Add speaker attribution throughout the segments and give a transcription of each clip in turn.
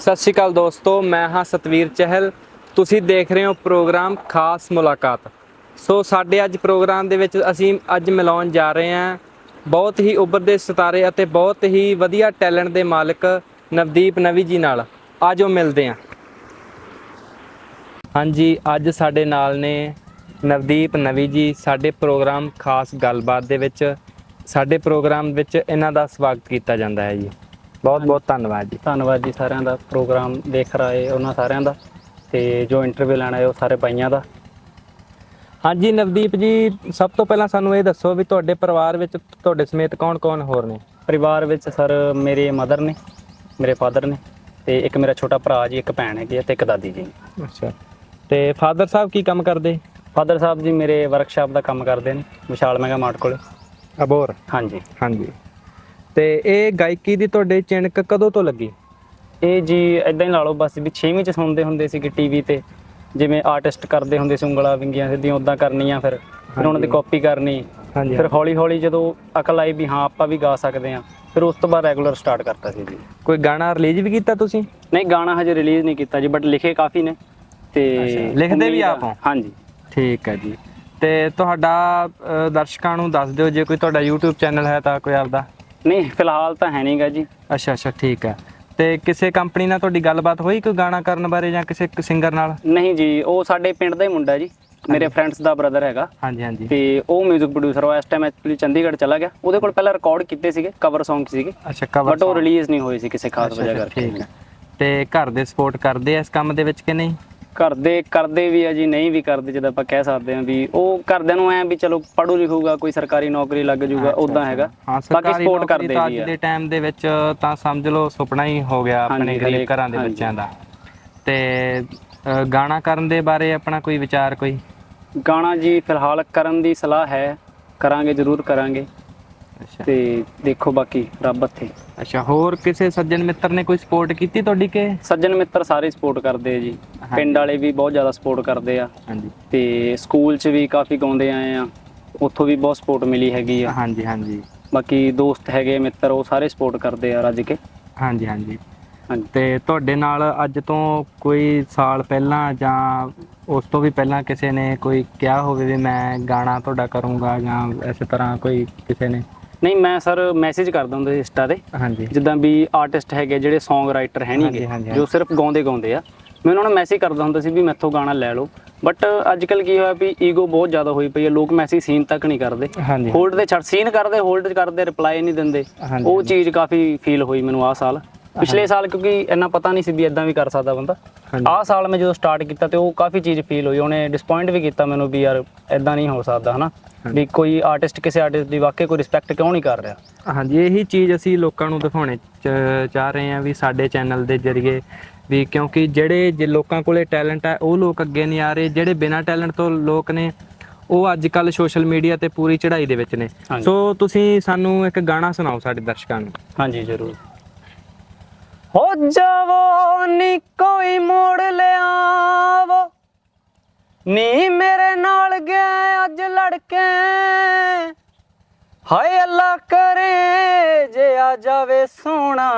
Speaker 1: ਸਤਿ ਸ਼੍ਰੀ ਅਕਾਲ ਦੋਸਤੋ, ਮੈਂ ਹਾਂ ਸਤਵੀਰ ਚਹਿਲ। ਤੁਸੀਂ ਦੇਖ ਰਹੇ ਹੋ ਪ੍ਰੋਗਰਾਮ ਖਾਸ ਮੁਲਾਕਾਤ। ਸੋ ਸਾਡੇ ਅੱਜ ਪ੍ਰੋਗਰਾਮ ਦੇ ਵਿੱਚ ਅਸੀਂ ਅੱਜ ਮਿਲਾਉਣ ਜਾ ਰਹੇ ਹਾਂ ਬਹੁਤ ਹੀ ਉੱਭਰਦੇ ਸਿਤਾਰੇ ਅਤੇ ਬਹੁਤ ਹੀ ਵਧੀਆ ਟੈਲੈਂਟ ਦੇ ਮਾਲਕ ਨਵਦੀਪ ਨਵੀ ਜੀ ਨਾਲ। ਆਜੋ ਮਿਲਦੇ ਹਾਂ। ਹਾਂਜੀ, ਅੱਜ ਸਾਡੇ ਨਾਲ ਨੇ ਨਵਦੀਪ ਨਵੀ ਜੀ, ਸਾਡੇ ਪ੍ਰੋਗਰਾਮ ਖਾਸ ਗੱਲਬਾਤ ਦੇ ਵਿੱਚ, ਸਾਡੇ ਪ੍ਰੋਗਰਾਮ ਵਿੱਚ ਇਹਨਾਂ ਦਾ ਸਵਾਗਤ ਕੀਤਾ ਜਾਂਦਾ ਹੈ ਜੀ। ਬਹੁਤ ਬਹੁਤ ਧੰਨਵਾਦ ਜੀ।
Speaker 2: ਧੰਨਵਾਦ ਜੀ ਸਾਰਿਆਂ ਦਾ ਪ੍ਰੋਗਰਾਮ ਦੇਖ ਰਹੇ ਉਹਨਾਂ ਸਾਰਿਆਂ ਦਾ ਤੇ ਜੋ ਇੰਟਰਵਿਊ ਲੈਣ ਆਏ ਉਹ ਸਾਰੇ ਭਾਈਆਂ ਦਾ।
Speaker 1: ਹਾਂਜੀ ਨਵਦੀਪ ਜੀ ਸਭ ਤੋਂ ਪਹਿਲਾਂ ਸਾਨੂੰ ਇਹ ਦੱਸੋ ਵੀ ਤੁਹਾਡੇ ਪਰਿਵਾਰ ਵਿੱਚ ਤੁਹਾਡੇ ਸਮੇਤ ਕੌਣ-ਕੌਣ ਹੋਰ ਨੇ?
Speaker 2: ਪਰਿਵਾਰ ਵਿੱਚ ਸਰ ਮੇਰੇ ਮਦਰ ਨੇ ਮੇਰੇ ਫਾਦਰ ਨੇ ਤੇ ਇੱਕ ਮੇਰਾ ਛੋਟਾ ਭਰਾ ਜੀ ਇੱਕ ਭੈਣ ਹੈਗੀ ਹੈ ਤੇ ਇੱਕ ਦਾਦੀ ਜੀ।
Speaker 1: ਅੱਛਾ। ਤੇ ਫਾਦਰ ਸਾਹਿਬ ਕੀ ਕੰਮ ਕਰਦੇ?
Speaker 2: ਫਾਦਰ ਸਾਹਿਬ ਜੀ ਮੇਰੇ ਵਰਕਸ਼ਾਪ ਦਾ ਕੰਮ ਕਰਦੇ ਨੇ ਵਿਸ਼ਾਲ ਮੈਗਾ ਮਾਰਟ ਕੋਲੇ।
Speaker 1: ਅਬੋਰ
Speaker 2: ਹਾਂਜੀ।
Speaker 1: ਹਾਂਜੀ। ਤੇ ਇਹ ਗਾਇਕੀ ਦੀ ਤੁਹਾਡੇ ਚਿਣਕ ਕਦੋਂ ਤੋਂ ਲੱਗੀ?
Speaker 2: ਇਹ ਜੀ ਇਦਾਂ ਹੀ ਲਾ ਲਓ ਬਸ ਵੀ 6ਵੀਂ ਚ ਸੁਣਦੇ ਹੁੰਦੇ ਸੀ ਕਿ ਟੀਵੀ ਤੇ ਜਿਵੇਂ ਆਰਟਿਸਟ ਕਰਦੇ ਹੁੰਦੇ ਸੀ ਉਂਗਲਾਂ ਵਿੰਗੀਆਂ ਸਿੱਧੀਆਂ ਉਦਾਂ ਕਰਨੀਆਂ ਫਿਰ ਫਿਰ ਉਹਨਾਂ ਦੀ। ਕਾਪੀ ਕਰਨੀ
Speaker 1: ਹਾਂਜੀ
Speaker 2: ਫਿਰ ਹੌਲੀ ਹੌਲੀ ਜਦੋਂ ਅਕਲ ਆਈ ਵੀ ਹਾਂ ਆਪਾਂ ਵੀ ਗਾ ਸਕਦੇ ਹਾਂ ਫਿਰ ਉਸ ਤੋਂ ਬਾਅਦ ਰੈਗੂਲਰ ਸਟਾਰਟ ਕਰਤਾ ਸੀ ਜੀ।
Speaker 1: ਕੋਈ ਗਾਣਾ ਰਿਲੀਜ਼ ਵੀ ਕੀਤਾ ਤੁਸੀਂ?
Speaker 2: ਨਹੀਂ ਗਾਣਾ ਹਜੇ ਰਿਲੀਜ਼ ਨਹੀਂ ਕੀਤਾ ਜੀ ਬਟ ਲਿਖੇ ਕਾਫੀ ਨੇ ਤੇ
Speaker 1: ਲਿਖਦੇ ਵੀ
Speaker 2: ਆ-
Speaker 1: ਆਪ ਹੋ?
Speaker 2: ਹਾਂਜੀ।
Speaker 1: ਠੀਕ ਹੈ ਜੀ। ਤੇ ਤੁਹਾਡਾ ਦਰਸ਼ਕਾਂ ਨੂੰ ਦੱਸ ਦਿਓ ਜੇ ਕੋਈ ਤੁਹਾਡਾ YouTube ਚੈਨਲ ਹੈ ਤਾਂ ਕੋਈ ਆਪਦਾ।
Speaker 2: ਨਹੀਂ ਫਿਲਹਾਲ ਤਾਂ ਹੈ ਨਹੀਂਗਾ ਜੀ।
Speaker 1: ਅੱਛਾ ਅੱਛਾ ਠੀਕ ਹੈ। ਤੇ ਕਿਸੇ ਕੰਪਨੀ ਨਾਲ ਤੁਹਾਡੀ ਗੱਲਬਾਤ ਹੋਈ ਕੋਈ ਗਾਣਾ ਕਰਨ ਬਾਰੇ ਜਾਂ ਕਿਸੇ ਸਿੰਗਰ ਨਾਲ?
Speaker 2: ਨਹੀਂ ਜੀ ਉਹ ਸਾਡੇ ਪਿੰਡ ਦਾ ਹੀ ਮੁੰਡਾ ਜੀ ਮੇਰੇ ਫਰੈਂਡਸ ਦਾ ਬ੍ਰਦਰ ਹੈਗਾ।
Speaker 1: ਹਾਂਜੀ ਹਾਂਜੀ।
Speaker 2: ਤੇ ਉਹ 뮤직 ਪ੍ਰੋਡਿਊਸਰ ਉਹ ਇਸ ਟਾਈਮ ਐਕਚੁਅਲੀ ਚੰਡੀਗੜ੍ਹ ਚਲਾ ਗਿਆ। ਉਹਦੇ ਕੋਲ ਪਹਿਲਾਂ ਰਿਕਾਰਡ ਕੀਤੇ ਸੀਗੇ ਕਵਰ Song ਸੀਗੇ।
Speaker 1: ਅੱਛਾ ਕਵਰ
Speaker 2: ਬਟ ਉਹ ਰਿਲੀਜ਼ ਨਹੀਂ ਹੋਏ ਸੀ ਕਿਸੇ ਖਾਸ
Speaker 1: ਅੱਛਾ,
Speaker 2: ਵਜ੍ਹਾ
Speaker 1: ਅੱਛਾ,
Speaker 2: ਕਰਕੇ।
Speaker 1: ਠੀਕ ਹੈ। ਤੇ ਘਰ ਦੇ ਸਪੋਰਟ ਕਰਦੇ ਆ ਇਸ ਕੰਮ ਦੇ ਵਿੱਚ ਕਿ ਨਹੀਂ?
Speaker 2: ਘਰ ਦੇ ਕਰਦੇ ਵੀ ਆ ਜੀ ਨਹੀਂ ਵੀ ਕਰਦੇ ਜਦੋਂ ਆਪਾਂ ਕਹਿ ਸਕਦੇ ਹਾਂ ਵੀ ਉਹ ਘਰਦਿਆਂ ਨੂੰ ਐ ਵੀ ਚਲੋ ਪੜੂ ਲਿਖੂਗਾ ਕੋਈ ਸਰਕਾਰੀ ਨੌਕਰੀ ਲੱਗ ਜਾਊਗਾ ਉਦਾਂ ਹੈਗਾ।
Speaker 1: ਹਾਂ
Speaker 2: ਬਾਕੀ
Speaker 1: ਸਰਕਾਰੀ
Speaker 2: ਸਪੋਰਟ
Speaker 1: ਨੌਕਰੀ
Speaker 2: ਕਰਦੇ
Speaker 1: ਤਾਂ
Speaker 2: ਵੀ
Speaker 1: ਅੱਜ
Speaker 2: ਆ
Speaker 1: ਦੇ ਟਾਈਮ ਦੇ ਵਿੱਚ ਤਾਂ ਸਮਝ ਲਓ ਸੁਪਨਾ ਹੀ ਹੋ ਗਿਆ ਆਪਣੇ ਗਰੀਬ
Speaker 2: ਹਰੇਕ-
Speaker 1: ਘਰਾਂ ਦੇ
Speaker 2: ਹਾਂਜੀ।
Speaker 1: ਬੱਚਿਆਂ ਦਾ। ਤੇ ਅ, ਗਾਣਾ ਕਰਨ ਦੇ ਬਾਰੇ ਆਪਣਾ ਕੋਈ ਵਿਚਾਰ ਕੋਈ?
Speaker 2: ਗਾਣਾ ਜੀ ਫਿਲਹਾਲ ਕਰਨ ਦੀ ਸਲਾਹ ਹੈ ਕਰਾਂਗੇ ਜ਼ਰੂਰ ਕਰਾਂਗੇ।
Speaker 1: ਅੱਛਾ।
Speaker 2: ਤੇ ਦੇਖੋ ਬਾਕੀ ਰੱਬ ਇੱਥੇ
Speaker 1: ਅੱਛਾ ਹੋਰ ਕਿਸੇ ਸੱਜਣ ਮਿੱਤਰ ਨੇ ਕੋਈ ਸਪੋਰਟ ਕੀਤੀ ਤੁਹਾਡੀ ਕਿ?
Speaker 2: ਸੱਜਣ ਮਿੱਤਰ ਸਾਰੇ ਸਪੋਰਟ ਕਰਦੇ ਆ ਜੀ। ਪਿੰਡ ਵਾਲੇ ਵੀ ਬਹੁਤ ਜ਼ਿਆਦਾ ਸਪੋਰਟ ਕਰਦੇ ਆ।
Speaker 1: ਹਾਂਜੀ।
Speaker 2: ਤੇ ਸਕੂਲ 'ਚ ਵੀ ਕਾਫੀ ਗਾਉਂਦੇ ਆਏ ਆ। ਉੱਥੋਂ ਵੀ ਬਹੁਤ ਸਪੋਰਟ ਮਿਲੀ ਹੈਗੀ ਆ।
Speaker 1: ਹਾਂਜੀ ਹਾਂਜੀ।
Speaker 2: ਬਾਕੀ ਦੋਸਤ ਹੈਗੇ ਮਿੱਤਰ ਉਹ ਸਾਰੇ ਸਪੋਰਟ ਕਰਦੇ ਆ ਰੱਜ ਕੇ।
Speaker 1: ਹਾਂਜੀ ਹਾਂਜੀ। ਤੇ ਤੁਹਾਡੇ ਨਾਲ ਅੱਜ ਤੋਂ ਕੋਈ ਸਾਲ ਪਹਿਲਾਂ ਜਾਂ ਉਸ ਤੋਂ ਵੀ ਪਹਿਲਾਂ ਕਿਸੇ ਨੇ ਕੋਈ ਕਿਹਾ ਹੋਵੇ ਵੀ ਮੈਂ ਗਾਣਾ ਤੁਹਾਡਾ ਕਰੂੰਗਾ ਜਾਂ ਇਸੇ ਤਰ੍ਹਾਂ ਕੋਈ ਕਿਸੇ ਨੇ?
Speaker 2: ਨਹੀਂ ਮੈਂ ਸਰ ਮੈਸੇਜ ਕਰਦਾ ਹੁੰਦਾ ਇੰਸਟਾ ਤੇ।
Speaker 1: ਹਾਂਜੀ।
Speaker 2: ਜਿੱਦਾਂ ਵੀ ਆਰਟਿਸਟ ਹੈਗੇ ਜਿਹੜੇ Song ਰਾਈਟਰ ਹੈ
Speaker 1: ਹਾਂਜੀ,
Speaker 2: ਜੋ ਸਿਰਫ ਗਾਉਂਦੇ ਗਾਉਂਦੇ ਆ। ਮੈਂ ਉਹਨਾਂ ਨੂੰ ਮੈਸੇਜ ਕਰਦਾ ਹੁੰਦਾ ਸੀ ਵੀ ਮੈਥੋਂ ਗਾਣਾ ਲੈ ਲਓ। ਬਟ ਅੱਜ ਕੱਲ ਕੀ ਹੋਇਆ ਵੀ ਈਗੋ ਬਹੁਤ ਜ਼ਿਆਦਾ ਹੋਈ ਪਈ ਹੈ ਲੋਕ ਮੈਸੇਜ ਸੀਨ ਤੱਕ ਨਹੀਂ ਕਰਦੇ। ਹੋਲਡ ਤੇ ਛੱਡ ਸੀਨ ਕਰਦੇ ਹੋਲਡ ਕਰਦੇ ਰਿਪਲਾਈ ਨਹੀਂ ਦਿੰਦੇ। ਉਹ। ਚੀਜ਼ ਕਾਫੀ ਫੀਲ ਹੋਈ ਮੈਨੂੰ ਆਹ ਸਾਲ। ਪਿਛਲੇ ਸਾਲ ਕਿਉਂਕਿ ਇੰਨਾ ਪਤਾ ਨਹੀਂ ਸੀ ਵੀ ਇਦਾਂ ਵੀ ਕਰ ਸਕਦਾ ਬੰਦਾ। ਆਹ ਸਾਲ ਮੈਂ ਜਦੋਂ ਸਟਾਰਟ ਕੀਤਾ ਤੇ ਉਹ ਕਾਫੀ ਚੀਜ਼ ਫੀਲ ਹੋਈ। ਉਹਨੇ ਡਿਸਪਾਇੰਟ ਵੀ ਕੀਤਾ ਮੈਨੂੰ ਵੀ ਯਾਰ ਇਦਾਂ ਨਹੀਂ ਹੋ ਸਕਦਾ ਹਨਾ? ਵੀ ਕੋਈ ਆਰਟਿਸਟ ਕਿਸੇ ਆਰਟਿਸਟ ਦੀ ਵਾਕਈ ਕੋਈ ਰਿਸਪੈਕਟ ਕਿਉਂ ਨਹੀਂ ਕਰ ਰਿਹਾ?
Speaker 1: ਹਾਂਜੀ ਇਹੀ ਚੀਜ਼ ਅਸੀਂ ਲੋਕਾਂ ਨੂੰ ਦਿਖਾਉਣੇ ਚਾਹ ਰਹੇ ਹਾਂ ਵੀ ਸਾਡੇ ਚੈਨਲ ਦੇ ਜ਼ਰੀਏ ਵੀ ਕਿਉਂਕਿ ਜਿਹੜੇ ਜੇ ਲੋਕਾਂ ਕੋਲੇ ਟੈਲੈਂਟ ਹੈ ਉਹ ਲੋਕ ਅੱਗੇ ਨਹੀਂ ਆ ਰਹੇ। ਜਿਹੜੇ ਬਿਨਾਂ ਟੈਲੈਂਟ ਤੋਂ ਲੋਕ ਨੇ ਉਹ ਅੱਜ ਕੱਲ ਸੋਸ਼ਲ ਮੀਡੀਆ ਤੇ ਪੂਰੀ ਚੜ੍ਹਾਈ ਦੇ ਵਿੱਚ ਨੇ। ਸੋ ਤੁਸੀਂ ਸਾਨੂੰ ਇੱਕ ਗਾਣਾ ਸੁਣਾਓ ਸਾਡੇ ਦਰਸ਼ਕਾਂ ਨੂੰ।
Speaker 2: ਹਾਂਜੀ ਜ਼ਰੂਰ। ਹੋ ਜਾਵੋ ਨੀ ਕੋਈ ਮੋੜ ਲਿਆਵੋ। ਨੀ ਮੇਰੇ ਨਾਲ ਗਿਆ ਅੱਜ ਲੜਕੇ। ਹਾਏ ਅੱਲਾ ਕਰੇ ਜੇ ਆ ਜਾਵੇ ਸੋਣਾ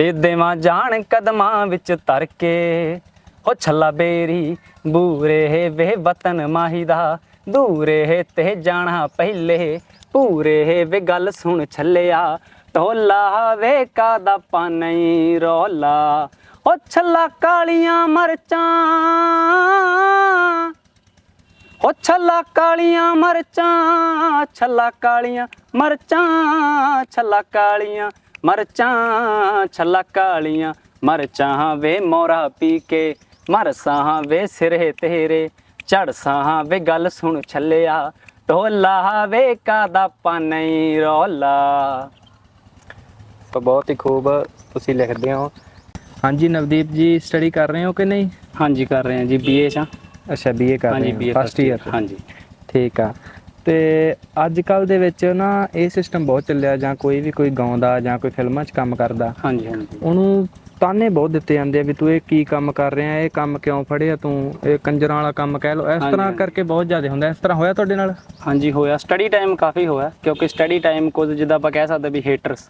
Speaker 2: ਤੇ ਦੇਵਾਂ ਜਾਣ ਕਦਮਾਂ ਵਿੱਚ ਤਰ ਕੇ ਹੋ ਛੱਲਾ ਬੇਰੀ, ਬੂਰੇ ਵੇ ਵਤਨ ਮਾਹੀ ਦਾ। ਦੂਰੇ ਤੇ ਜਾਣਾ ਪਹਿਲੇ। ਪੂਰੇ ਵੇ ਗੱਲ ਸੁਣ ਛੱਲਿਆ। ਢੋਲਾ ਵੇ ਕਾਦਾ ਪਾਣੀ ਰੋਲਾ। ਓ ਛੱਲਾ ਕਾਲੀਆਂ ਮਰਚਾਂ। ਓ ਛੱਲਾ ਕਾਲੀਆਂ ਮਰਚਾਂ, ਛੱਲਾ ਕਾਲੀਆਂ ਮਰਚਾਂ, ਛੱਲਾ ਕਾਲੀਆਂ ਮਰਚਾਂ ਛੱਲਾ ਕਾਲੀਆਂ ਮਰਚਾਂ ਵੇ ਮੋਰਾ ਪੀ ਕੇ ਮਰਸਾਂ ਵੇ ਸਿਰੇ ਤੇਰੇ ਝੜਸਾਂ ਵੇ ਗੱਲ ਸੁਣ ਛੱਲਿਆ ਢੋਲਾ ਵੇ ਕਾਦਾ ਪਾਣੀ ਰੋਲਾ।
Speaker 1: ਤਾਂ ਬਹੁਤ ਹੀ ਖੂਬ ਤੁਸੀਂ ਲਿਖਦੇ ਹੋ। ਹਾਂਜੀ ਨਵਦੀਪ ਜੀ ਸਟੱਡੀ ਕਰ ਰਹੇ ਹੋ ਕਿ ਨਹੀਂ?
Speaker 2: ਹਾਂਜੀ ਕਰ ਰਹੇ ਹਾਂ ਜੀ ਬੀਏ ਚ।
Speaker 1: ਅੱਛਾ ਬੀਏ ਕਰ
Speaker 2: ਹਾਂਜੀ
Speaker 1: ਰਹੇ ਹੋ ਫਸਟ ਈਅਰ
Speaker 2: ਹਾਂਜੀ।
Speaker 1: ਠੀਕ ਆ। ਤੇ ਅੱਜ ਕੱਲ ਦੇ ਵਿੱਚ ਨਾ ਇਹ ਸਿਸਟਮ ਬਹੁਤ ਚੱਲਿਆ ਜਾਂ ਕੋਈ ਵੀ ਕੋਈ ਗਾਉਂਦਾ ਜਾਂ ਕੋਈ ਫਿਲਮਾਂ 'ਚ ਕੰਮ ਕਰਦਾ
Speaker 2: ਹਾਂਜੀ ਹਾਂਜੀ।
Speaker 1: ਉਹਨੂੰ ਤਾਨੇ ਬਹੁਤ ਦਿੱਤੇ ਜਾਂਦੇ ਆ ਵੀ ਤੂੰ ਇਹ ਕੀ ਕੰਮ ਕਰ ਰਿਹਾ ਇਹ ਕੰਮ ਕਿਉਂ ਫੜਿਆ ਤੂੰ ਇਹ ਕੰਜਰਾਂ ਵਾਲਾ ਕੰਮ ਕਹਿ ਲਓ ਇਸ ਤਰ੍ਹਾਂ। ਕਰਕੇ ਬਹੁਤ ਜ਼ਿਆਦਾ ਹੁੰਦਾ ਇਸ ਤਰ੍ਹਾਂ ਹੋਇਆ ਤੁਹਾਡੇ ਨਾਲ?
Speaker 2: ਹਾਂਜੀ ਹੋਇਆ। ਸਟੱਡੀ ਟਾਈਮ ਕਾਫੀ ਹੋਇਆ ਕਿਉਂਕਿ ਸਟੱਡੀ ਟਾਈਮ ਕੁਝ ਜਿੱਦਾਂ ਆਪਾਂ ਕਹਿ ਸਕਦੇ ਵੀ ਹੇਟਰਸ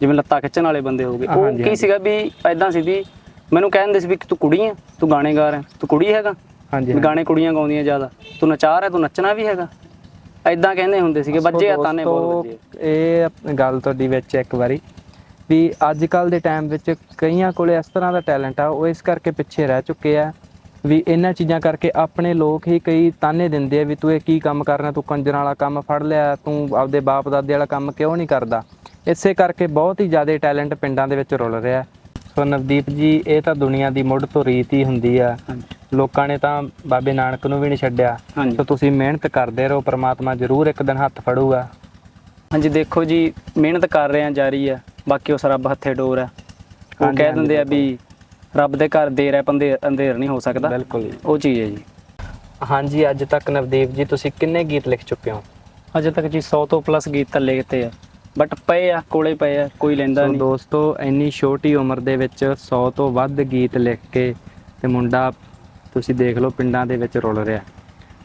Speaker 2: ਜਿਵੇਂ ਲੱਤਾਂ ਖਿੱਚਣ ਵਾਲੇ ਬੰਦੇ ਹੋਗੇ ਉਹ। ਕੀ ਸੀਗਾ ਵੀ ਐਦਾਂ ਸੀ ਵੀ ਮੈਨੂੰ ਕਹਿੰਦੇ ਸੀ ਵੀ ਤੂੰ ਕੁੜੀ ਹੈ ਤੂੰ ਗਾਣੇ ਗਾ ਰਿਹਾ ਤੂੰ ਕੁੜੀ ਹੈਗਾ।
Speaker 1: ਹਾਂਜੀ
Speaker 2: ਗਾਣੇ ਕੁੜੀਆਂ ਗਾਉਂਦੀਆਂ ਜ਼ਿਆਦਾ। ਤੂੰ ਨਚਾਰ ਹੈ ਤੂੰ ਨੱਚਣਾ ਵੀ ਹੈਗਾ। ਐਦਾਂ ਕਹਿੰਦੇ ਹੁੰਦੇ ਸੀਗੇ ਬੱਜੇ ਆ ਤਾਨੇ ਬਹੁਤ ਬੱਜੇ
Speaker 1: ਇਹ ਆਪਣੀ ਗੱਲ ਤੁਹਾਡੀ ਵਿੱਚ ਇੱਕ ਵਾਰੀ ਵੀ ਅੱਜ ਕੱਲ ਦੇ ਟਾਈਮ ਵਿੱਚ ਕਈਆਂ ਕੋਲੇ ਇਸ ਤਰ੍ਹਾਂ ਦਾ ਟੈਲੈਂਟ ਆ ਉਹ ਇਸ ਕਰਕੇ ਪਿੱਛੇ ਰਹਿ ਚੁੱਕੇ ਆ ਵੀ ਇਹਨਾਂ ਚੀਜ਼ਾਂ ਕਰਕੇ ਆਪਣੇ ਲੋਕ ਹੀ ਕਈ ਤਾਨੇ ਦਿੰਦੇ ਆ ਵੀ ਤੂੰ ਇਹ ਕੀ ਕੰਮ ਕਰਨਾ ਤੂੰ ਕੰਜਰਾਂ ਵਾਲਾ ਕੰਮ ਫੜ ਲਿਆ ਤੂੰ ਆਪਦੇ ਬਾਪ ਦਾਦੇ ਵਾਲਾ ਕੰਮ ਕਿਉਂ ਨਹੀਂ ਕਰਦਾ? ਇਸੇ ਕਰਕੇ ਬਹੁਤ ਹੀ ਜ਼ਿਆਦਾ ਟੈਲੈਂਟ ਪਿੰਡਾਂ ਦੇ ਵਿੱਚ ਰੁਲ ਰਿਹਾ। ਸੋ ਨਵਦੀਪ ਜੀ ਇਹ ਤਾਂ ਦੁਨੀਆ ਦੀ ਮੁੱਢ ਤੋਂ ਰੀਤ ਹੀ ਹੁੰਦੀ ਆ। ਲੋਕਾਂ ਨੇ ਤਾਂ ਬਾਬੇ ਨਾਨਕ ਨੂੰ ਵੀ ਨਹੀਂ ਛੱਡਿਆ। ਸੋ ਤੁਸੀਂ ਮਿਹਨਤ ਕਰਦੇ ਰਹੋ ਪ੍ਰਮਾਤਮਾ ਜ਼ਰੂਰ ਇੱਕ ਦਿਨ ਹੱਥ ਫੜੂਗਾ।
Speaker 2: ਹਾਂਜੀ ਦੇਖੋ ਜੀ ਮਿਹਨਤ ਕਰ ਰਹੇ ਆ ਜਾਰੀ ਆ ਬਾਕੀ ਉਸ ਰੱਬ ਹੱਥੇ ਡੋਰ ਆ ਉਹ ਕਹਿ ਦਿੰਦੇ ਆ ਵੀ ਰੱਬ ਦੇ ਘਰ ਦੇਰ ਹੈ ਪੰਦੇ ਅੰਧੇਰ ਨਹੀਂ ਹੋ ਸਕਦਾ।
Speaker 1: ਬਿਲਕੁਲ
Speaker 2: ਉਹ ਚੀਜ਼ ਹੈ ਜੀ।
Speaker 1: ਹਾਂਜੀ ਅੱਜ ਤੱਕ ਨਵਦੀਪ ਜੀ ਤੁਸੀਂ ਕਿੰਨੇ ਗੀਤ ਲਿਖ ਚੁੱਕੇ ਹੋ?
Speaker 2: ਅਜੇ ਤੱਕ ਜੀ 100 ਤੋਂ ਪਲੱਸ ਗੀਤ ਤਾਂ ਲਿਖਤੇ ਆ। ਬਟ ਪਏ ਆ ਕੋਲੇ ਪਏ ਆ ਕੋਈ ਲੈਂਦਾ
Speaker 1: ਸੋ
Speaker 2: ਨਹੀਂ।
Speaker 1: ਦੋਸਤੋ ਇੰਨੀ ਛੋਟੀ ਉਮਰ ਦੇ ਵਿੱਚ 100 ਤੋਂ ਵੱਧ ਗੀਤ ਲਿਖ ਕੇ ਤੇ ਮੁੰਡਾ ਤੁਸੀਂ ਦੇਖ ਲਓ ਪਿੰਡਾਂ ਦੇ ਵਿੱਚ ਰੁਲ ਰਿਹਾ।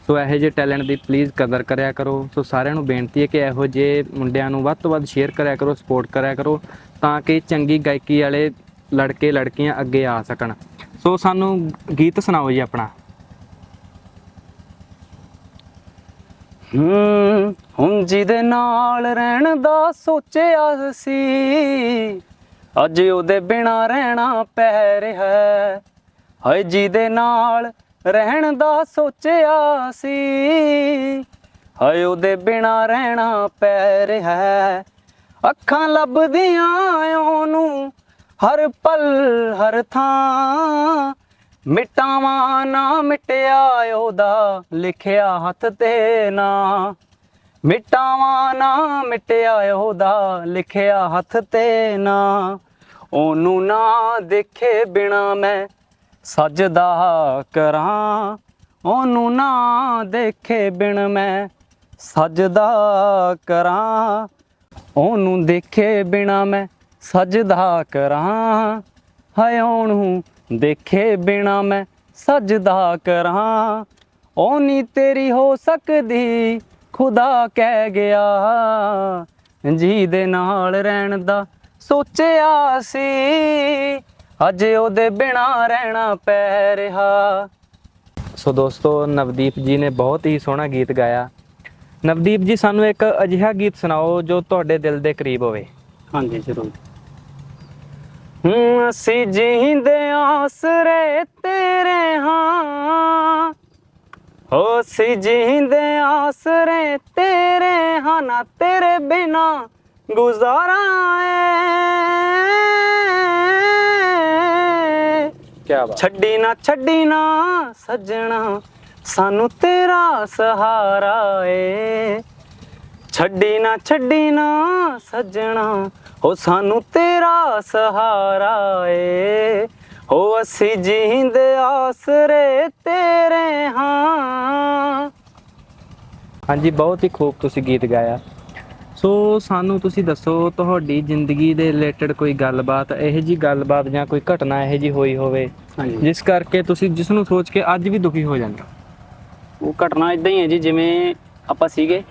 Speaker 1: ਸੋ ਇਹੋ ਜਿਹੇ ਟੈਲੈਂਟ ਦੀ ਪਲੀਜ਼ ਕਦਰ ਕਰਿਆ ਕਰੋ। ਸੋ ਸਾਰਿਆਂ ਨੂੰ ਬੇਨਤੀ ਹੈ ਕਿ ਇਹੋ ਜਿਹੇ ਮੁੰਡਿਆਂ ਨੂੰ ਵੱਧ ਤੋਂ ਵੱਧ ਸ਼ੇਅਰ ਕਰਿਆ ਕਰੋ ਸਪੋਰਟ ਕਰਿਆ ਕਰੋ ਤਾਂ ਕਿ ਚੰਗੀ ਗਾਇਕੀ ਵਾਲੇ ਲੜਕੇ ਲੜਕੀਆਂ ਅੱਗੇ ਆ ਸਕਣ। ਸੋ ਸਾਨੂੰ ਗੀਤ ਸੁਣਾਓ ਜੀ ਆਪਣਾ।
Speaker 2: ਹੂੰ, ਹੁਣ ਜਿਹਦੇ ਨਾਲ ਰਹਿਣ ਦਾ ਸੋਚਿਆ ਸੀ, ਅੱਜ ਉਹਦੇ ਬਿਨਾ ਰਹਿਣਾ ਪੈ ਰਿਹਾ ਹੈ। ਹਾਏ, ਜਿਹਦੇ ਨਾਲ ਰਹਿਣ ਦਾ ਸੋਚਿਆ ਸੀ, ਹਾਏ, ਉਹਦੇ ਬਿਨਾ ਰਹਿਣਾ ਪੈ ਰਿਹਾ ਅੱਖਾਂ ਲੱਭਦੀਆਂ ਉਹਨੂੰ, ਹਰ ਪਲ, ਹਰ ਥਾਂ ਮਿਟਾਵਾਂ ਨਾ ਮਿਟਿਆ ਉਹਦਾ ਲਿਖਿਆ ਹੱਥ ਤੇ ਨਾ। ਮਿਟਾਵਾਂ ਨਾ ਮਿਟਿਆ ਉਹਦਾ ਲਿਖਿਆ ਹੱਥ ਤੇ ਨਾ। ਉਹਨੂੰ ਨਾ ਦੇਖੇ ਬਿਨਾ ਮੈਂ ਸਜਦਾ ਕਰਾਂ। ਉਹਨੂੰ ਨਾ ਦੇਖੇ ਬਿਨ ਮੈਂ ਸਜਦਾ ਕਰਾਂ। ਉਹਨੂੰ ਦੇਖੇ ਬਿਨਾ ਮੈਂ ਸਜਦਾ ਕਰਾਂ। ਹਾਏ ਉਹਨੂੰ ਦੇਖੇ ਬਿਨਾ ਮੈਂ ਸਜਦਾ ਕਰਾਂ। ਉਹ ਤੇਰੀ ਹੋ ਸਕਦੀ, ਖੁਦਾ ਕਹਿ ਗਿਆ। ਜੀ ਦੇ ਨਾਲ ਰਹਿਣ ਦਾ ਸੋਚਿਆ ਸੀ, ਅੱਜ ਉਹਦੇ ਬਿਨਾ ਰਹਿਣਾ ਪੈ ਰਿਹਾ।
Speaker 1: ਸੋ ਦੋਸਤੋ, ਨਵਦੀਪ ਜੀ ਨੇ ਬਹੁਤ ਹੀ ਸੋਹਣਾ ਗੀਤ ਗਾਇਆ। ਨਵਦੀਪ ਜੀ, ਸਾਨੂੰ ਇੱਕ ਅਜਿਹਾ ਗੀਤ ਸੁਣਾਓ ਜੋ ਤੁਹਾਡੇ ਦਿਲ ਦੇ ਕਰੀਬ ਹੋਵੇ।
Speaker 2: ਹਾਂਜੀ, ਜ਼ਰੂਰ। ਅਸੀਂ ਜੀਂਦੇ ਆਸਰੇ ਤੇਰੇ ਹਾਂ। ਹੋ ਅਸੀਂ ਜੀਂਦੇ ਆਸਰੇ ਤੇਰੇ ਹਾਂ ਨਾ ਤੇਰੇ ਬਿਨਾ ਗੁਜ਼ਾਰਾ ਏ
Speaker 1: ਕੀ ਬਾਤ।
Speaker 2: ਛੱਡੀ ਨਾ ਛੱਡੀ ਨਾ ਸੱਜਣਾ ਸਾਨੂੰ ਤੇਰਾ ਸਹਾਰਾ ਏ। ਛੱਡੀ ਨਾ ਛੱਡੀ ਨਾ ਸੱਜਣਾ। ਹੋ ਸਾਨੂੰ ਤੇਰਾ ਸਹਾਰਾ ਏ। ਹੋ ਅਸੀਂ ਜੀਂਦੇ ਆਸਰੇ ਤੇਰੇ ਹਾਂ।
Speaker 1: ਹਾਂਜੀ ਬਹੁਤ ਹੀ ਖੂਬ ਤੁਸੀਂ ਗੀਤ ਗਾਇਆ। ਸੋ ਸਾਨੂੰ ਤੁਸੀਂ ਦੱਸੋ ਤੁਹਾਡੀ ਜ਼ਿੰਦਗੀ ਦੇ ਰਿਲੇਟਡ ਕੋਈ ਗੱਲਬਾਤ ਇਹੋ ਜੀ ਗੱਲਬਾਤ ਜਾਂ ਕੋਈ ਘਟਨਾ ਇਹੋ ਜੀ ਹੋਈ ਹੋਵੇ ਜਿਸ ਕਰਕੇ ਤੁਸੀਂ ਜਿਸ ਨੂੰ ਸੋਚ ਕੇ ਅੱਜ ਵੀ ਦੁਖੀ ਹੋ ਜਾਂਦੇ ਹੋ?
Speaker 2: ਉਹ ਘਟਨਾ ਇਦਾਂ ਹੀ ਹੈ ਜੀ ਜਿਵੇਂ ਆਪਾਂ ਸੀਗੇ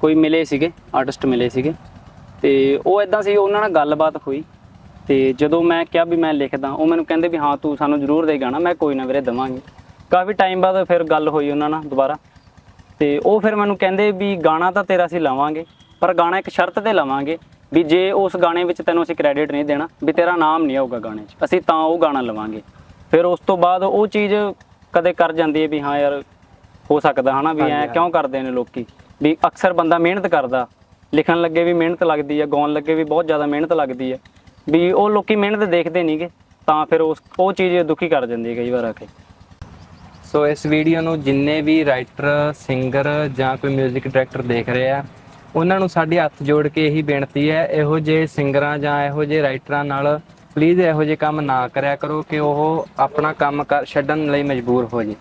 Speaker 2: ਕੋਈ ਮਿਲੇ ਸੀਗੇ ਆਰਟਿਸਟ ਮਿਲੇ ਸੀਗੇ। ਤੇ ਉਹ ਇਦਾਂ ਸੀ ਉਹਨਾਂ ਨਾਲ ਗੱਲਬਾਤ ਹੋਈ। ਤੇ ਜਦੋਂ ਮੈਂ ਕਿਹਾ ਵੀ ਮੈਂ ਲਿਖਦਾ ਉਹ ਮੈਨੂੰ ਕਹਿੰਦੇ ਵੀ ਹਾਂ ਤੂੰ ਸਾਨੂੰ ਜ਼ਰੂਰ ਦੇ ਗਾਣਾ ਮੈਂ ਕੋਈ ਨਾ ਵੀਰੇ ਦਵਾਂਗੇ। ਕਾਫੀ ਟਾਈਮ ਬਾਅਦ ਫਿਰ ਗੱਲ ਹੋਈ ਉਹਨਾਂ ਨਾਲ ਦੁਬਾਰਾ। ਤੇ ਉਹ ਫਿਰ ਮੈਨੂੰ ਕਹਿੰਦੇ ਵੀ ਗਾਣਾ ਤਾਂ ਤੇਰਾ ਅਸੀਂ ਲਵਾਂਗੇ ਪਰ ਗਾਣਾ ਇੱਕ ਸ਼ਰਤ ਤੇ ਲਵਾਂਗੇ ਵੀ ਜੇ ਉਸ ਗਾਣੇ ਵਿੱਚ ਤੈਨੂੰ ਅਸੀਂ ਕ੍ਰੈਡਿਟ ਨਹੀਂ ਦੇਣਾ ਵੀ ਤੇਰਾ ਨਾਮ ਨਹੀਂ ਆਊਗਾ ਗਾਣੇ 'ਚ ਅਸੀਂ ਤਾਂ ਉਹ ਗਾਣਾ ਲਵਾਂਗੇ। ਫਿਰ ਉਸ ਤੋਂ ਬਾਅਦ ਉਹ ਚੀਜ਼ ਕਦੇ ਕਰ ਜਾਂਦੀ ਹੈ ਵੀ ਹਾਂ ਯਾਰ ਹੋ ਸਕਦਾ ਹਨਾ ਵੀ ਐ। ਕਿਉਂ ਕਰਦੇ ਨੇ ਲੋਕੀ? ਵੀ ਅਕਸਰ ਬੰਦਾ ਮਿਹਨਤ ਕਰਦਾ। ਲਿਖਣ ਲੱਗੇ ਵੀ ਮਿਹਨਤ ਲੱਗਦੀ ਹੈ ਗਾਉਣ ਲੱਗੇ ਵੀ ਬਹੁਤ ਜ਼ਿਆਦਾ ਮਿਹਨਤ ਲੱਗਦੀ ਹੈ ਵੀ ਉਹ ਲੋਕੀ ਮਿਹਨਤ ਦੇਖਦੇ ਨਹੀਂਗੇ ਤਾਂ ਫਿਰ ਉਸ, ਉਹ ਚੀਜ਼ ਦੁਖੀ ਕਰ ਜਾਂਦੀ ਹੈ ਕਈ ਵਾਰ ਆ ਕੇ।
Speaker 1: ਸੋ ਇਸ ਵੀਡੀਓ ਨੂੰ ਜਿੰਨੇ ਵੀ ਰਾਈਟਰ, ਸਿੰਗਰ ਜਾਂ ਕੋਈ 뮤직 ਡਾਇਰੈਕਟਰ ਦੇਖ ਰਹੇ ਆ, ਉਹਨਾਂ ਨੂੰ ਸਾਡੀ ਹੱਥ ਜੋੜ ਕੇ ਇਹੀ ਬੇਨਤੀ ਹੈ, ਇਹੋ ਜਿਹੇ ਸਿੰਗਰਾਂ ਜਾਂ ਇਹੋ ਜਿਹੇ ਰਾਈਟਰਾਂ ਨਾਲ ਪਲੀਜ਼ ਇਹੋ ਜਿਹੇ ਕੰਮ ਨਾ ਕਰਿਆ ਕਰੋ ਕਿ ਉਹ ਆਪਣਾ ਕੰਮ ਕਰ ਛੱਡਣ ਲਈ ਮਜਬੂਰ ਹੋ ਜੇ।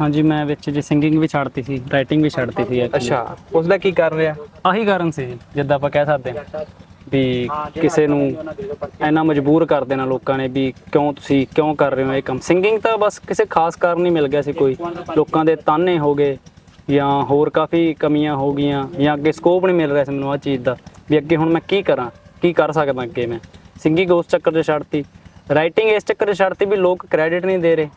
Speaker 2: ਹਾਂਜੀ ਮੈਂ ਵਿੱਚ ਜੀ ਸਿੰਗਿੰਗ ਵੀ ਛੱਡਤੀ ਸੀ ਰਾਈਟਿੰਗ ਵੀ ਛੱਡਤੀ ਸੀ actually।
Speaker 1: ਅੱਛਾ ਉਸ ਦਾ ਕੀ ਕਾਰਨ ਰਿਹਾ?
Speaker 2: ਆਹੀ ਕਾਰਨ ਸੀ ਜੀ, ਜਿੱਦਾਂ ਆਪਾਂ ਕਹਿ ਸਕਦੇ ਹਾਂ ਵੀ ਕਿਸੇ ਨੂੰ ਇੰਨਾ ਮਜਬੂਰ ਕਰ ਦੇਣਾ ਲੋਕਾਂ ਨੇ ਵੀ ਕਿਉਂ ਤੁਸੀਂ ਕਿਉਂ ਕਰ ਰਹੇ ਹੋ ਇਹ ਕੰਮ। ਸਿੰਗਿੰਗ ਤਾਂ ਬਸ ਕਿਸੇ ਖਾਸ ਕਾਰਨ ਹੀ ਮਿਲ ਗਿਆ ਸੀ ਕੋਈ। ਲੋਕਾਂ ਦੇ ਤਾਨੇ ਹੋ ਗਏ ਜਾਂ ਹੋਰ ਕਾਫੀ ਕਮੀਆਂ ਹੋ ਗਈਆਂ ਜਾਂ ਅੱਗੇ ਸਕੋਪ ਨਹੀਂ ਮਿਲ ਰਿਹਾ ਸੀ ਮੈਨੂੰ ਆ ਚੀਜ਼ ਦਾ ਵੀ ਅੱਗੇ ਹੁਣ ਮੈਂ ਕੀ ਕਰਾਂ ਕੀ ਕਰ ਸਕਦਾ ਅੱਗੇ ਮੈਂ? ਸਿੰਗਿੰਗ ਉਸ ਚੱਕਰ 'ਚ ਛੱਡਤੀ। ਰਾਈਟਿੰਗ ਇਸ ਚੱਕਰ 'ਚ ਛੱਡਤੀ ਵੀ ਲੋਕ ਕ੍ਰੈਡਿਟ ਨਹੀਂ ਦੇ ਰਹੇ।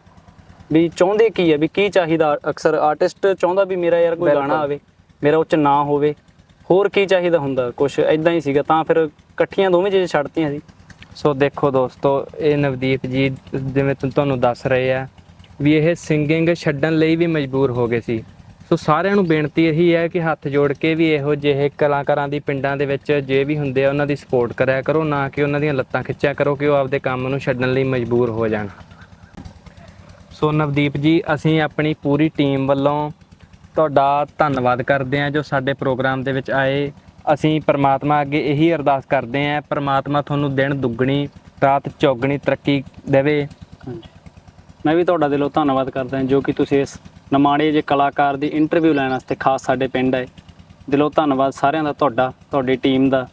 Speaker 2: ਵੀ ਚਾਹੁੰਦੇ ਕੀ ਹੈ ਵੀ ਕੀ ਚਾਹੀਦਾ? ਅਕਸਰ ਆਰਟਿਸਟ ਚਾਹੁੰਦਾ ਵੀ ਮੇਰਾ ਯਾਰ ਕੋਈ। ਗਾਣਾ ਆਵੇ ਮੇਰਾ ਉੱਚ ਨਾ ਹੋਵੇ। ਹੋਰ ਕੀ ਚਾਹੀਦਾ ਹੁੰਦਾ? ਕੁਝ ਐਦਾਂ ਹੀ ਸੀਗਾ ਤਾਂ ਫਿਰ ਇਕੱਠੀਆਂ ਦੋਵੇਂ ਚੀਜ਼ਾਂ ਛੱਡਤੀਆਂ ਸੀ।
Speaker 1: ਸੋ ਦੇਖੋ ਦੋਸਤੋ ਇਹ ਨਵਦੀਪ ਜੀ ਜਿਵੇਂ ਤੁਹਾਨੂੰ ਦੱਸ ਰਹੇ ਆ ਵੀ ਇਹ ਸਿੰਗਿੰਗ ਛੱਡਣ ਲਈ ਵੀ ਮਜਬੂਰ ਹੋ ਗਏ ਸੀ। ਸੋ ਸਾਰਿਆਂ ਨੂੰ ਬੇਨਤੀ ਇਹੀ ਹੈ ਕਿ ਹੱਥ ਜੋੜ ਕੇ ਵੀ ਇਹੋ ਜਿਹੇ ਕਲਾਕਾਰਾਂ ਦੀ ਪਿੰਡਾਂ ਦੇ ਵਿੱਚ ਜੇ ਵੀ ਹੁੰਦੇ ਆ, ਉਹਨਾਂ ਦੀ ਸਪੋਰਟ ਕਰਿਆ ਕਰੋ, ਨਾ ਕਿ ਉਹਨਾਂ ਦੀਆਂ ਲੱਤਾਂ ਖਿੱਚਿਆ ਕਰੋ ਕਿ ਉਹ ਆਪਦੇ ਕੰਮ ਨੂੰ ਛੱਡਣ ਲਈ ਮਜਬੂਰ ਹੋ ਜਾਣ। ਸੋ ਨਵਦੀਪ ਜੀ, ਅਸੀਂ ਆਪਣੀ ਪੂਰੀ ਟੀਮ ਵੱਲੋਂ ਤੁਹਾਡਾ ਧੰਨਵਾਦ ਕਰਦੇ ਹਾਂ ਜੋ ਸਾਡੇ ਪ੍ਰੋਗਰਾਮ ਦੇ ਵਿੱਚ ਆਏ। ਅਸੀਂ ਪਰਮਾਤਮਾ ਅੱਗੇ ਇਹੀ ਅਰਦਾਸ ਕਰਦੇ ਹਾਂ, ਪਰਮਾਤਮਾ ਤੁਹਾਨੂੰ ਦਿਨ ਦੁੱਗਣੀ, ਰਾਤ ਚੌਗਣੀ ਤਰੱਕੀ ਦੇਵੇ।
Speaker 2: ਹਾਂਜੀ। ਮੈਂ ਵੀ ਤੁਹਾਡਾ ਦਿਲੋਂ ਧੰਨਵਾਦ ਕਰਦਾ ਜੋ ਕਿ ਤੁਸੀਂ ਇਸ ਨਮਾਣੇ ਜਿਹੇ ਕਲਾਕਾਰ ਦੀ ਇੰਟਰਵਿਊ ਲੈਣ ਵਾਸਤੇ ਖਾਸ ਸਾਡੇ ਪਿੰਡ ਆਏ। ਦਿਲੋਂ ਧੰਨਵਾਦ ਸਾਰਿਆਂ ਦਾ ਤੁਹਾਡਾ ਤੁਹਾਡੀ ਟੀਮ ਦਾ।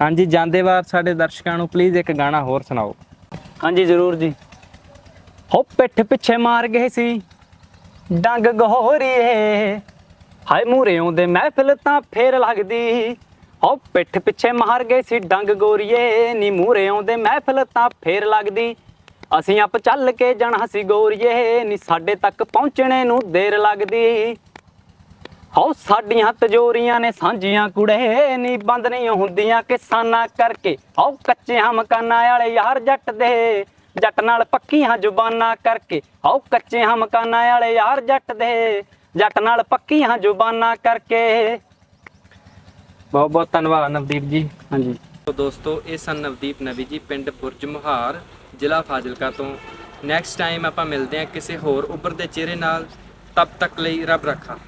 Speaker 1: ਹਾਂਜੀ ਜਾਂਦੇ ਵਾਰ ਸਾਡੇ ਦਰਸ਼ਕਾਂ ਨੂੰ ਪਲੀਜ਼ ਇੱਕ ਗਾਣਾ ਹੋਰ ਸੁਣਾਓ।
Speaker 2: ਹਾਂਜੀ ਜ਼ਰੂਰ ਜੀ। ਹੋ ਪਿੱਠ ਪਿੱਛੇ ਮਾਰ ਗਏ ਸੀ। ਡੰਗ ਗੋਰੀਏ ਹਾਏ ਮੂਰਿਓਂ ਦੇ ਮਹਿਫਿਲ ਤਾਂ ਫੇਰ ਲੱਗਦੀ। ਹੋ ਪਿੱਠ ਪਿੱਛੇ ਮਾਰ ਗਏ ਸੀ ਡੰਗ ਗੋਰੀਏ। ਨੀ ਮੂਰਿਓਂ ਦੇ ਮਹਿਫਿਲ ਤਾਂ ਫੇਰ ਲੱਗਦੀ। ਅਸੀਂ ਆਪ ਚੱਲ ਕੇ ਜਾਣਾ ਸੀ ਗੋਰੀਏ, ਨੀ ਸਾਡੇ ਤੱਕ ਪਹੁੰਚਣੇ ਨੂੰ ਦੇਰ ਲੱਗਦੀ। ਹਉ ਸਾਡੀਆਂ ਤਜੋਰੀਆਂ ਨੇ ਸਾਂਝੀਆਂ ਕੁੜੇ, ਨੀ ਬੰਦ ਨਹੀਂ ਹੁੰਦੀਆਂ ਕਿਸਾਨਾਂ ਕਰਕੇ। ਹਉ ਕੱਚਿਆਂ ਮਕਾਨਾਂ ਵਾਲੇ ਯਾਰ ਜੱਟ ਦੇ, ਜੱਟ ਨਾਲ ਪੱਕੀਆਂ ਜ਼ੁਬਾਨਾਂ ਕਰਕੇ। ਹਉ ਕੱਚਿਆਂ ਮਕਾਨਾਂ ਵਾਲੇ ਯਾਰ ਜੱਟ ਦੇ, ਜੱਟ ਨਾਲ ਪੱਕੀਆਂ ਜ਼ੁਬਾਨਾਂ ਕਰਕੇ।
Speaker 1: ਬਹੁਤ ਬਹੁਤ ਧੰਨਵਾਦ ਨਵਦੀਪ ਜੀ।
Speaker 2: ਹਾਂਜੀ।
Speaker 1: ਤੋ ਦੋਸਤੋ, ਇਹ ਸਨ ਨਵਦੀਪ ਨਵੀ ਜੀ, ਪਿੰਡ ਬੁਰਜ ਮੁਹਾਰ। ਜ਼ਿਲ੍ਹਾ ਫਾਜ਼ਿਲਕਾ ਤੋਂ। ਨੈਕਸਟ ਟਾਈਮ ਆਪਾਂ ਮਿਲਦੇ ਹਾਂ ਕਿਸੇ ਹੋਰ ਉੱਭਰਦੇ ਚਿਹਰੇ ਨਾਲ, ਤਬ ਤੱਕ ਲਈ ਰੱਬ ਰੱਖਾ।